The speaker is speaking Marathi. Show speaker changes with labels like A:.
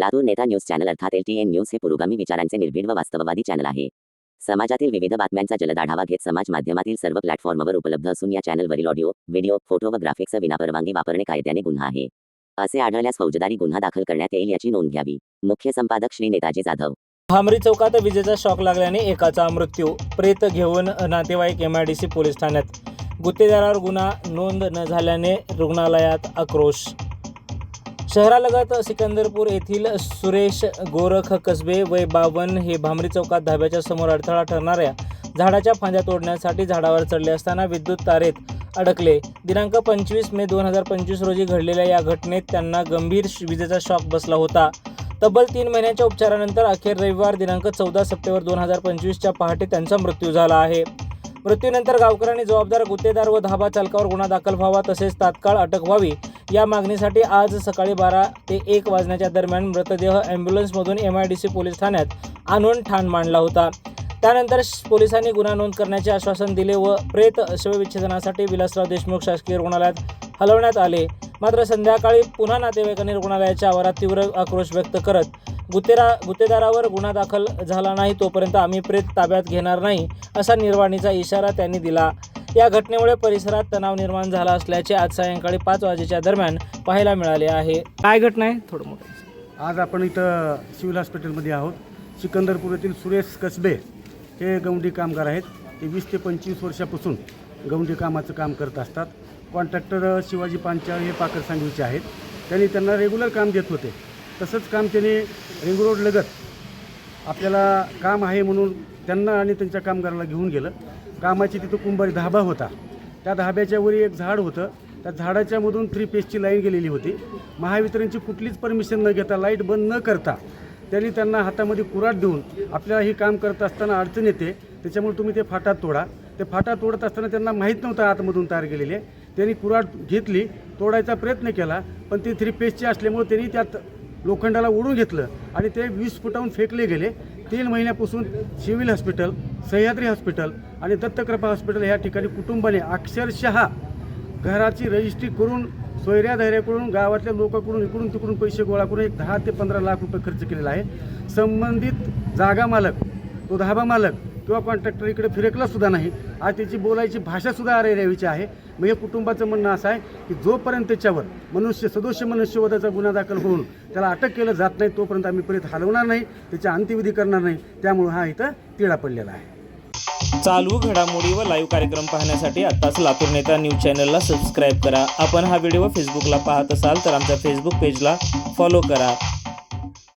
A: लातूर नेता न्यूज चॅनल अर्थात एल टी एन न्यूज हे पुरोगामी विचारांचे निर्भीड व वास्तववादी चॅनल आहे. समाजातील विविध बातम्यांचा जलद आढावा घेत समाज माध्यमातील सर्व प्लॅटफॉर्मवर उपलब्ध असून या चॅनलवरील ऑडिओ व्हिडिओ फोटो व ग्राफिक्स विनापरवानगी वापरणे कायद्याने गुन्हा आहे. असे आढळल्यास फौजदारी गुन्हा दाखल करण्यात येईल याची नोंद घ्यावी. मुख्य संपादक श्री नेताजी जाधव.
B: भामरी चौकात विजेचा शॉक लागल्याने एकाचा मृत्यू प्रेत घेऊन नातेवाईक एम डी सी पोलीस ठाण्यात. गुत्तेदारावर गुन्हा नोंद न झाल्याने रुग्णालयात आक्रोश. शहरालगत सिकंदरपूर येथील सुरेश गोरख कसबे वय बावन हे भामरी चौकात धाब्याच्या समोर अडथळा ठरणाऱ्या झाडाच्या फांद्या तोडण्यासाठी झाडावर चढले असताना विद्युत तारेत अडकले. दिनांक पंचवीस मे दोन हजार पंचवीस रोजी घडलेल्या या घटनेत त्यांना गंभीर विजेचा शॉक बसला होता. तब्बल तीन महिन्याच्या उपचारानंतर अखेर रविवार दिनांक चौदा सप्टेंबर दोन हजार पंचवीसच्या पहाटे त्यांचा मृत्यू झाला आहे. मृत्यूनंतर गावकऱ्यांनी जबाबदार गुत्तेदार व धाबा चालकावर गुन्हा दाखल व्हावा तसेच तात्काळ अटक व्हावी या मागणीसाठी आज सकाळी बारा ते एक वाजण्याच्या दरम्यान मृतदेह ॲम्ब्युलन्समधून M I D C police ठाण्यात आणून ठाण मांडला होता. त्यानंतर पोलिसांनी गुन्हा नोंद करण्याचे आश्वासन दिले व प्रेत शवविच्छेदनासाठी विलासराव देशमुख शासकीय रुग्णालयात हलवण्यात आले. मात्र संध्याकाळी पुन्हा नातेवाईकांनी रुग्णालयाच्या आवारात तीव्र आक्रोश व्यक्त करत गुत्तेरा गुत्तेदारावर गुन्हा दाखल झाला नाही तोपर्यंत आम्ही प्रेत ताब्यात घेणार नाही असा निर्वाणीचा इशारा त्यांनी दिला. या घटनेमुळे परिसरात तणाव निर्माण झाला असल्याचे आज सायंकाळी पाच वाजेच्या दरम्यान पाहायला मिळाले आहे. काय घटना आहे? थोडं मोठं.
C: आज आपण इथं सिव्हिल हॉस्पिटलमध्ये आहोत. सिकंदरपूर येथील सुरेश कसबे हे गवंडी कामगार आहेत. ते वीस ते पंचवीस वर्षापासून गवंडी कामाचं काम करत असतात. कॉन्ट्रॅक्टर शिवाजी पांचाळ हे पाकर सांगलीचे आहेत. त्यांनी त्यांना रेग्युलर काम देत होते. तसंच काम त्यांनी रिंग रोड लगत आपल्याला काम आहे म्हणून त्यांना आणि त्यांच्या कामगाराला घेऊन गेलं. कामाची तिथं कुंभारी धाबा होता. त्या धाब्याच्या वरी एक झाड होतं. त्या झाडाच्यामधून थ्री पेजची लाईन गेलेली होती. महावितरणची कुठलीच परमिशन न घेता लाइट बंद न करता त्यांनी त्यांना हातामध्ये कुराट देऊन आपल्याला हे काम करत असताना अडचण येते. त्याच्यामुळे तुम्ही ते फाटा तोडा. ते फाटा तोडत असताना त्यांना माहीत नव्हतं आतमधून तयार केलेले त्यांनी कुराट घेतली तोडायचा प्रयत्न केला पण ती थ्री पेजची असल्यामुळे त्यांनी त्यात लोखंडाला ओढून घेतलं आणि ते वीस फुटाहून फेकले गेले. तीन महिन्यापासून सिव्हिल हॉस्पिटल सह्याद्री हॉस्पिटल आणि दत्तकृपा हॉस्पिटल ह्या ठिकाणी कुटुंबाने अक्षरशः घराची रजिस्ट्री करून सोयऱ्या धैर्याकडून गावातल्या लोकांकडून इकडून तिकडून पैसे गोळा करून एक दहा ते पंधरा लाख रुपये खर्च केलेला आहे. संबंधित जागा मालक तो धाबा मालक किंवा कॉन्ट्रॅक्टर इकडे फिरकला सुद्धा नाही. आज त्याची बोलायची भाषासुद्धा अरेरावीची आहे. मग हे कुटुंबाचं म्हणणं असं आहे की जोपर्यंत त्याच्यावर मनुष्य सदोष मनुष्यवधाचा गुन्हा दाखल होऊन त्याला अटक केलं जात नाही तोपर्यंत आम्ही परत हलवणार नाही त्याच्या अंत्यविधी करणार नाही. त्यामुळे हा इथं तिळा पडलेला आहे.
B: चालू घडामोडी व लाईव्ह कार्यक्रम पाहण्यासाठी आत्ताच लातूर नेता न्यूज चॅनलला सबस्क्राईब करा. आपण हा व्हिडिओ फेसबुकला पाहत असाल तर आमच्या फेसबुक पेजला फॉलो करा.